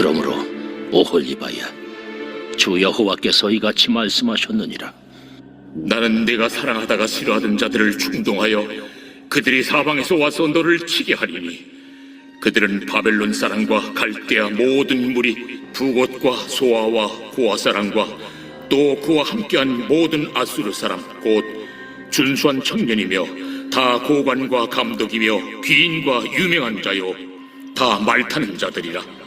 그러므로 오홀리바야 주 여호와께서 이같이 말씀하셨느니라. 나는 네가 사랑하다가 싫어하던 자들을 충동하여 그들이 사방에서 와서 너를 치게 하리니 그들은 바벨론 사람과 갈대아 모든 무리 부곳과 소아와 고아 사람과 또 그와 함께한 모든 아수르 사람 곧 준수한 청년이며 다 고관과 감독이며 귀인과 유명한 자요 다 말타는 자들이라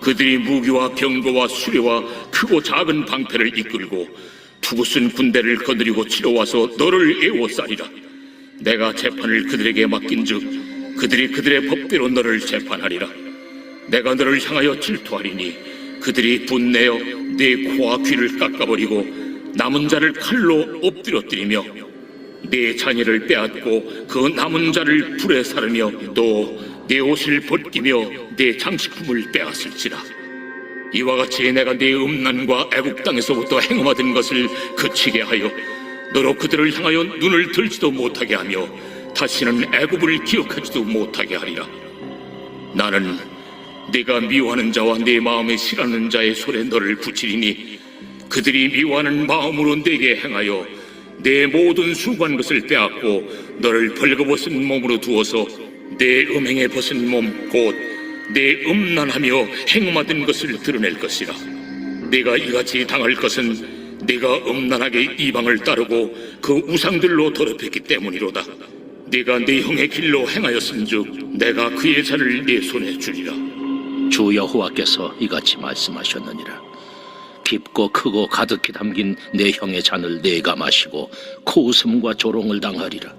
그들이 무기와 병거와 수레와 크고 작은 방패를 이끌고 투구쓴 군대를 거느리고 치러와서 너를 애워싸리라. 내가 재판을 그들에게 맡긴즉 그들이 그들의 법대로 너를 재판하리라. 내가 너를 향하여 질투하리니 그들이 분내어 네 코와 귀를 깎아버리고 남은 자를 칼로 엎드려뜨리며 네 자녀를 빼앗고 그 남은 자를 불에 사르며 또 네 옷을 벗기며 네 장식품을 빼앗을지라. 이와 같이 내가 네 음란과 애국 땅에서부터 행함하던 것을 그치게 하여 너로 그들을 향하여 눈을 들지도 못하게 하며 다시는 애굽을 기억하지도 못하게 하리라. 나는 네가 미워하는 자와 네 마음에 싫어하는 자의 손에 너를 붙이리니 그들이 미워하는 마음으로 내게 행하여 내 모든 수고한 것을 빼앗고 너를 벌거벗은 몸으로 두어서 내 음행에 벗은 몸 곧 내 음란하며 행음하던 것을 드러낼 것이라. 네가 이같이 당할 것은 네가 음란하게 이방을 따르고 그 우상들로 더럽혔기 때문이로다. 네가 네 형의 길로 행하였은즉 내가 그의 잔을 네 손에 주리라. 주 여호와께서 이같이 말씀하셨느니라. 깊고 크고 가득히 담긴 내 형의 잔을 내가 마시고 코웃음과 조롱을 당하리라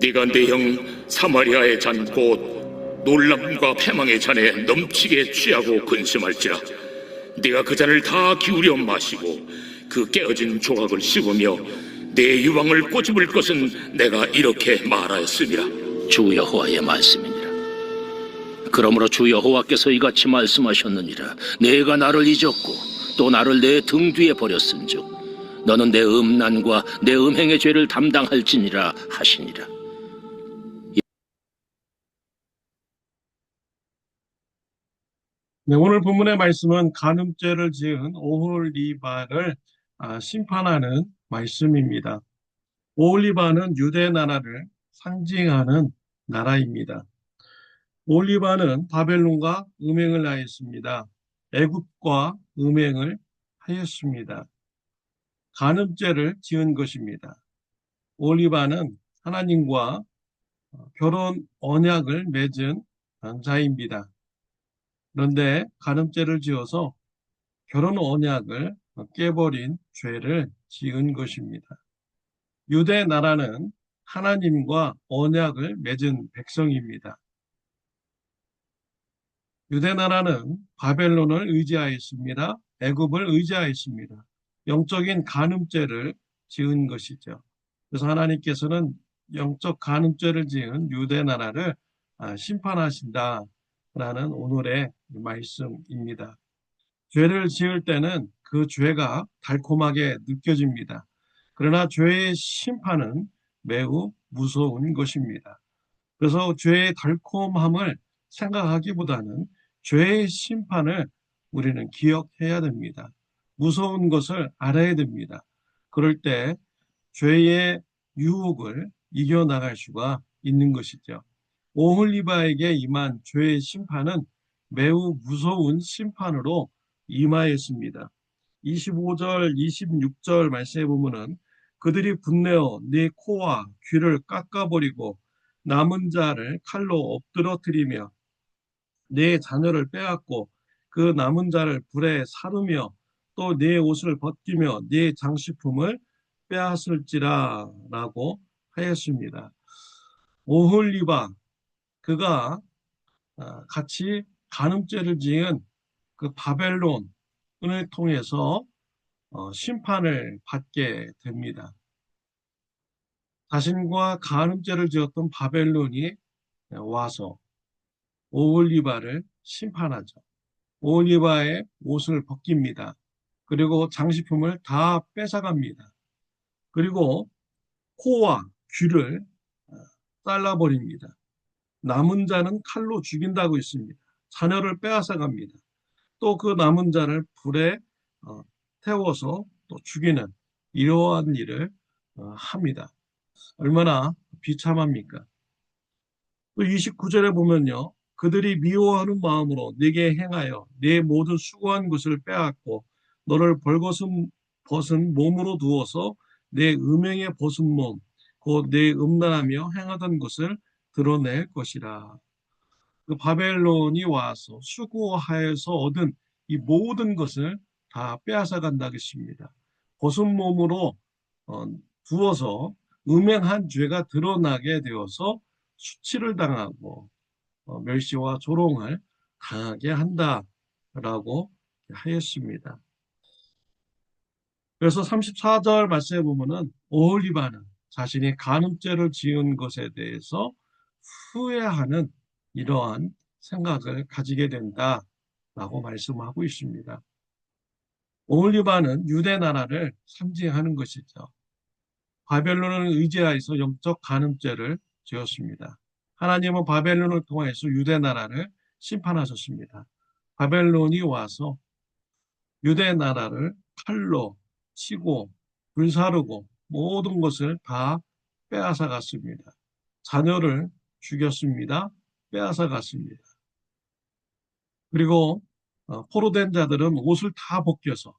네가 내 형 사마리아의 잔 곧 놀람과 패망의 잔에 넘치게 취하고 근심할지라 네가 그 잔을 다 기울여 마시고 그 깨어진 조각을 씹으며 내 유황을 꼬집을 것은 내가 이렇게 말하였음이라 주 여호와의 말씀이니라. 그러므로 주 여호와께서 이같이 말씀하셨느니라. 내가 나를 잊었고 또 나를 내 등 뒤에 버렸은즉 너는 내 음란과 내 음행의 죄를 담당할지니라 하시니라. 네, 오늘 본문의 말씀은 간음죄를 지은 오홀리바를 아, 심판하는 말씀입니다. 오홀리바는 유대 나라를 상징하는 나라입니다. 오홀리바는 바벨론과 음행을 하였습니다. 애굽과 음행을 하였습니다. 간음죄를 지은 것입니다. 오홀리바는 하나님과 결혼 언약을 맺은 자입니다. 그런데 간음죄를 지어서 결혼 언약을 깨버린 죄를 지은 것입니다. 유대 나라는 하나님과 언약을 맺은 백성입니다. 유대 나라는 바벨론을 의지하였습니다. 애굽을 의지하였습니다. 영적인 간음죄를 지은 것이죠. 그래서 하나님께서는 영적 간음죄를 지은 유대 나라를 아, 심판하신다. 라는 오늘의 말씀입니다. 죄를 지을 때는 그 죄가 달콤하게 느껴집니다. 그러나 죄의 심판은 매우 무서운 것입니다. 그래서 죄의 달콤함을 생각하기보다는 죄의 심판을 우리는 기억해야 됩니다. 무서운 것을 알아야 됩니다. 그럴 때 죄의 유혹을 이겨나갈 수가 있는 것이죠. 오홀리바에게 임한 죄의 심판은 매우 무서운 심판으로 임하였습니다. 25절, 26절 말씀해 보면은 그들이 분내어 네 코와 귀를 깎아버리고 남은 자를 칼로 엎드러뜨리며 네 자녀를 빼앗고 그 남은 자를 불에 사르며 또 네 옷을 벗기며 네 장식품을 빼앗을지라라고 하였습니다. 오홀리바 그가 어, 같이 간음죄를 지은 그 바벨론을 통해서 어, 심판을 받게 됩니다. 자신과 간음죄를 지었던 바벨론이 와서 오올리바를 심판하죠. 오올리바의 옷을 벗깁니다. 그리고 장식품을 다 뺏어갑니다. 그리고 코와 귀를 어, 잘라버립니다. 남은 자는 칼로 죽인다고 있습니다. 자녀를 빼앗아 갑니다. 또 그 남은 자를 불에 어, 태워서 또 죽이는 이러한 일을 어, 합니다. 얼마나 비참합니까? 또 29절에 보면요. 그들이 미워하는 마음으로 내게 행하여 내 모든 수고한 것을 빼앗고 너를 벌거벗은 벗은 몸으로 두어서 내 음행에 벗은 몸, 곧내 음란하며 행하던 것을 드러낼 것이라. 그 바벨론이 와서 수고하여서 얻은 이 모든 것을 다 빼앗아 간다 것입니다. 벗은 몸으로 어, 두어서 음행한 죄가 드러나게 되어서 수치를 당하고 어, 멸시와 조롱을 당하게 한다라고 하였습니다. 그래서 34절 말씀에 보면은 오홀리바는 자신이 간음죄를 지은 것에 대해서 후회하는 이러한 생각을 가지게 된다라고 말씀하고 있습니다. 오홀리바는 유대 나라를 상징하는 것이죠. 바벨론을 의지하여서 영적 간음죄를 지었습니다. 하나님은 바벨론을 통해서 유대 나라를 심판하셨습니다. 바벨론이 와서 유대 나라를 칼로 치고 불사르고 모든 것을 다 빼앗아 갔습니다. 자녀를 죽였습니다. 빼앗아 갔습니다. 그리고 어, 포로된 자들은 옷을 다 벗겨서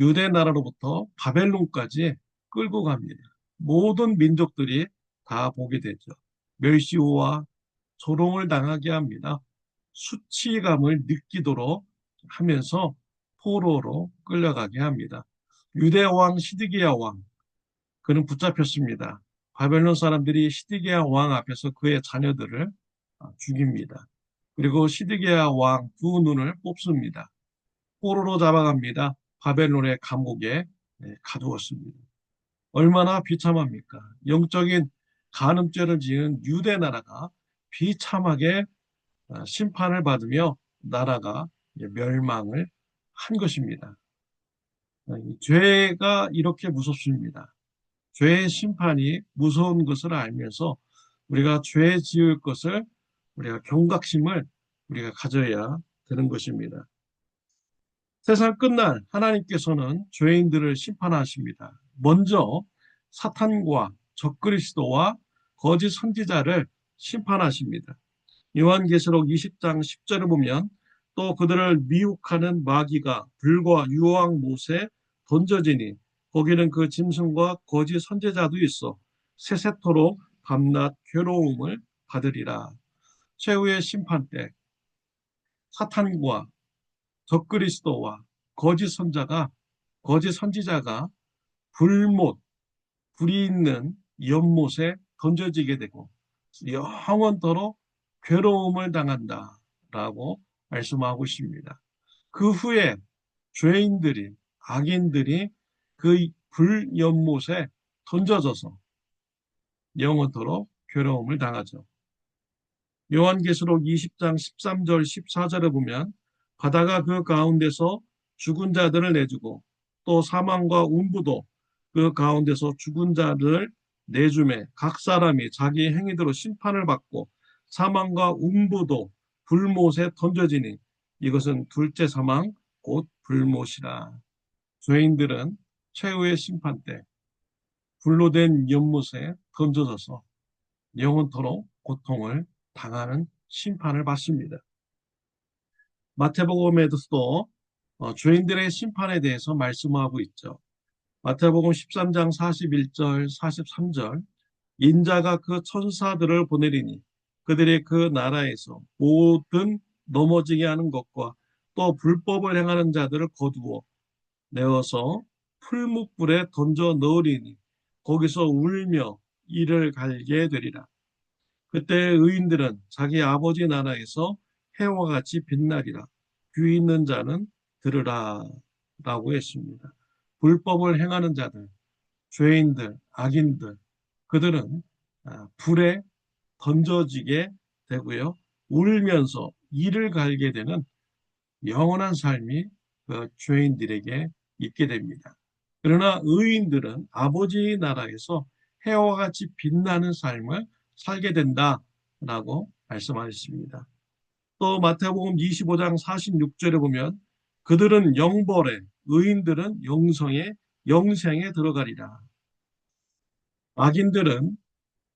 유대 나라로부터 바벨론까지 끌고 갑니다. 모든 민족들이 다 보게 되죠. 멸시와 조롱을 당하게 합니다. 수치감을 느끼도록 하면서 포로로 끌려가게 합니다. 유대 왕 시드기야 왕 그는 붙잡혔습니다. 바벨론 사람들이 시드기야 왕 앞에서 그의 자녀들을 아, 죽입니다. 그리고 시드기야 왕 두 눈을 뽑습니다. 포로로 잡아갑니다. 바벨론의 감옥에 네, 가두었습니다. 얼마나 비참합니까? 영적인 간음죄를 지은 유대 나라가 비참하게 아, 심판을 받으며 나라가 멸망을 한 것입니다. 아, 죄가 이렇게 무섭습니다. 죄의 심판이 무서운 것을 알면서 우리가 죄 지을 것을 우리가 경각심을 우리가 가져야 되는 것입니다. 세상 끝날 하나님께서는 죄인들을 심판하십니다. 먼저 사탄과 적그리스도와 거짓 선지자를 심판하십니다. 요한계시록 20장 10절을 보면 또 그들을 미혹하는 마귀가 불과 유황 못에 던져지니 거기는 그 짐승과 거짓 선제자도 있어 세세토록 밤낮 괴로움을 받으리라. 최후의 심판 때 사탄과 적그리스도와 거짓 선자가 거짓 선지자가 불못 불이 있는 연못에 던져지게 되고 영원토록 괴로움을 당한다라고 말씀하고 있습니다. 그 후에 죄인들이 악인들이 그 불연못에 던져져서 영원토록 괴로움을 당하죠. 요한계시록 20장 13절 14절에 보면 바다가 그 가운데서 죽은 자들을 내주고 또 사망과 운부도 그 가운데서 죽은 자를 내주매 각 사람이 자기 행위대로 심판을 받고 사망과 운부도 불못에 던져지니 이것은 둘째 사망 곧 불못이라. 죄인들은 최후의 심판 때 불로 된 연못에 던져져서 영원토록 고통을 당하는 심판을 받습니다. 마태복음에도 어, 죄인들의 심판에 대해서 말씀하고 있죠. 마태복음 13장 41절, 43절 인자가 그 천사들을 보내리니 그들이 그 나라에서 모든 넘어지게 하는 것과 또 불법을 행하는 자들을 거두어 내어서 풀묵불에 던져 넣으리니 거기서 울며 이를 갈게 되리라. 그때 의인들은 자기 아버지 나라에서 해와 같이 빛나리라. 귀 있는 자는 들으라. 라고 했습니다. 불법을 행하는 자들, 죄인들, 악인들, 그들은 아, 불에 던져지게 되고요. 울면서 이를 갈게 되는 영원한 삶이 그 죄인들에게 있게 됩니다. 그러나 의인들은 아버지 나라에서 해와 같이 빛나는 삶을 살게 된다라고 말씀하셨습니다. 또 마태복음 25장 46절에 보면 그들은 영벌에 의인들은 영성에 영생에 들어가리라. 악인들은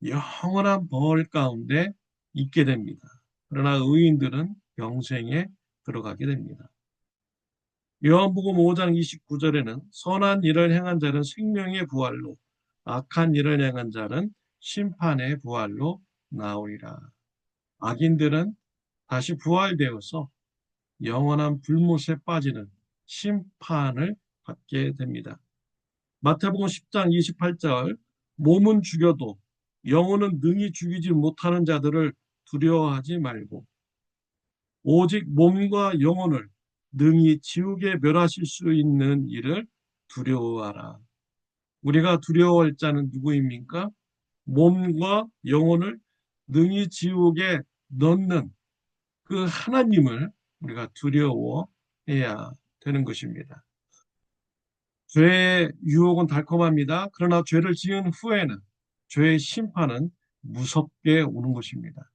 영원한 벌 가운데 있게 됩니다. 그러나 의인들은 영생에 들어가게 됩니다. 요한복음 5장 29절에는 선한 일을 행한 자는 생명의 부활로 악한 일을 행한 자는 심판의 부활로 나오리라. 악인들은 다시 부활되어서 영원한 불못에 빠지는 심판을 받게 됩니다. 마태복음 10장 28절 몸은 죽여도 영혼은 능히 죽이지 못하는 자들을 두려워하지 말고 오직 몸과 영혼을 능히 지옥에 멸하실 수 있는 일을 두려워하라. 우리가 두려워할 자는 누구입니까? 몸과 영혼을 능히 지옥에 넣는 그 하나님을 우리가 두려워해야 되는 것입니다. 죄의 유혹은 달콤합니다. 그러나 죄를 지은 후에는 죄의 심판은 무섭게 오는 것입니다.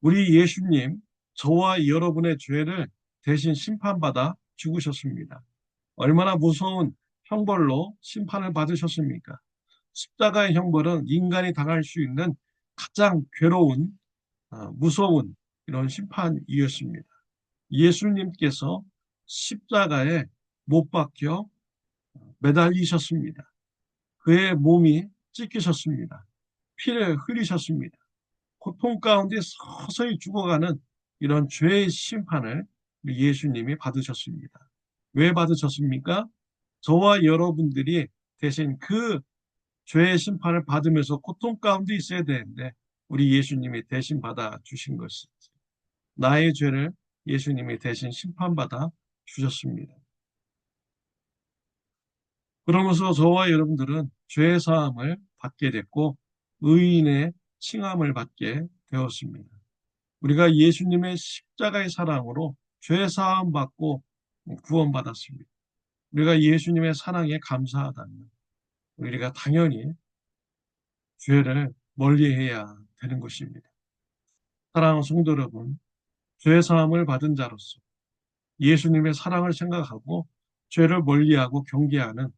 우리 예수님, 저와 여러분의 죄를 대신 심판받아 죽으셨습니다. 얼마나 무서운 형벌로 심판을 받으셨습니까? 십자가의 형벌은 인간이 당할 수 있는 가장 괴로운, 아, 무서운 이런 심판이었습니다. 예수님께서 십자가에 못 박혀 매달리셨습니다. 그의 몸이 찢기셨습니다. 피를 흘리셨습니다. 고통 가운데 서서히 죽어가는 이런 죄의 심판을 예수님이 받으셨습니다. 왜 받으셨습니까? 저와 여러분들이 대신 그 죄의 심판을 받으면서 고통 가운데 있어야 되는데 우리 예수님이 대신 받아 주신 것이지. 나의 죄를 예수님이 대신 심판받아 주셨습니다. 그러면서 저와 여러분들은 죄 사함을 받게 됐고 의인의 칭함을 받게 되었습니다. 우리가 예수님의 십자가의 사랑으로 죄 사함 받고 구원받았습니다. 우리가 예수님의 사랑에 감사하다면 우리가 당연히 죄를 멀리해야 되는 것입니다. 사랑하는 성도 여러분, 죄 사함을 받은 자로서 예수님의 사랑을 생각하고 죄를 멀리하고 경계하는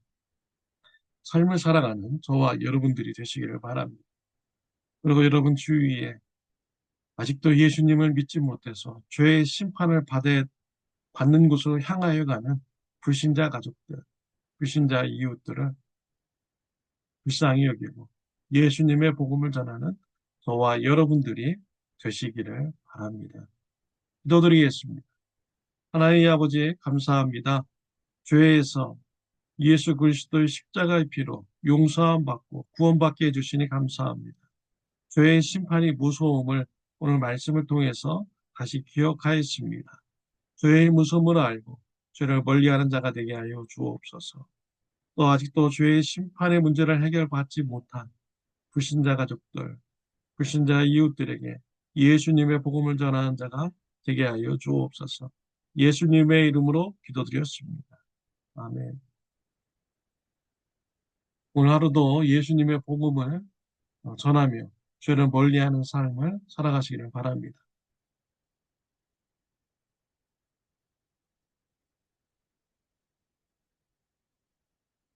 삶을 살아가는 저와 여러분들이 되시기를 바랍니다. 그리고 여러분 주위에 아직도 예수님을 믿지 못해서 죄의 심판을 받아, 받는 곳으로 향하여 가는 불신자 가족들, 불신자 이웃들을 불쌍히 여기고 예수님의 복음을 전하는 저와 여러분들이 되시기를 바랍니다. 기도드리겠습니다. 하나님 아버지 감사합니다. 죄에서 예수 그리스도의 십자가의 피로 용서함 받고 구원받게 해주시니 감사합니다. 죄의 심판이 무서움을 오늘 말씀을 통해서 다시 기억하였습니다. 죄의 무서움을 알고 죄를 멀리하는 자가 되게 하여 주옵소서. 또 아직도 죄의 심판의 문제를 해결받지 못한 불신자 가족들, 불신자 이웃들에게 예수님의 복음을 전하는 자가 되게 하여 주옵소서. 예수님의 이름으로 기도드렸습니다. 아멘. 오늘 하루도 예수님의 복음을 전하며 죄를 멀리하는 삶을 살아가시기를 바랍니다.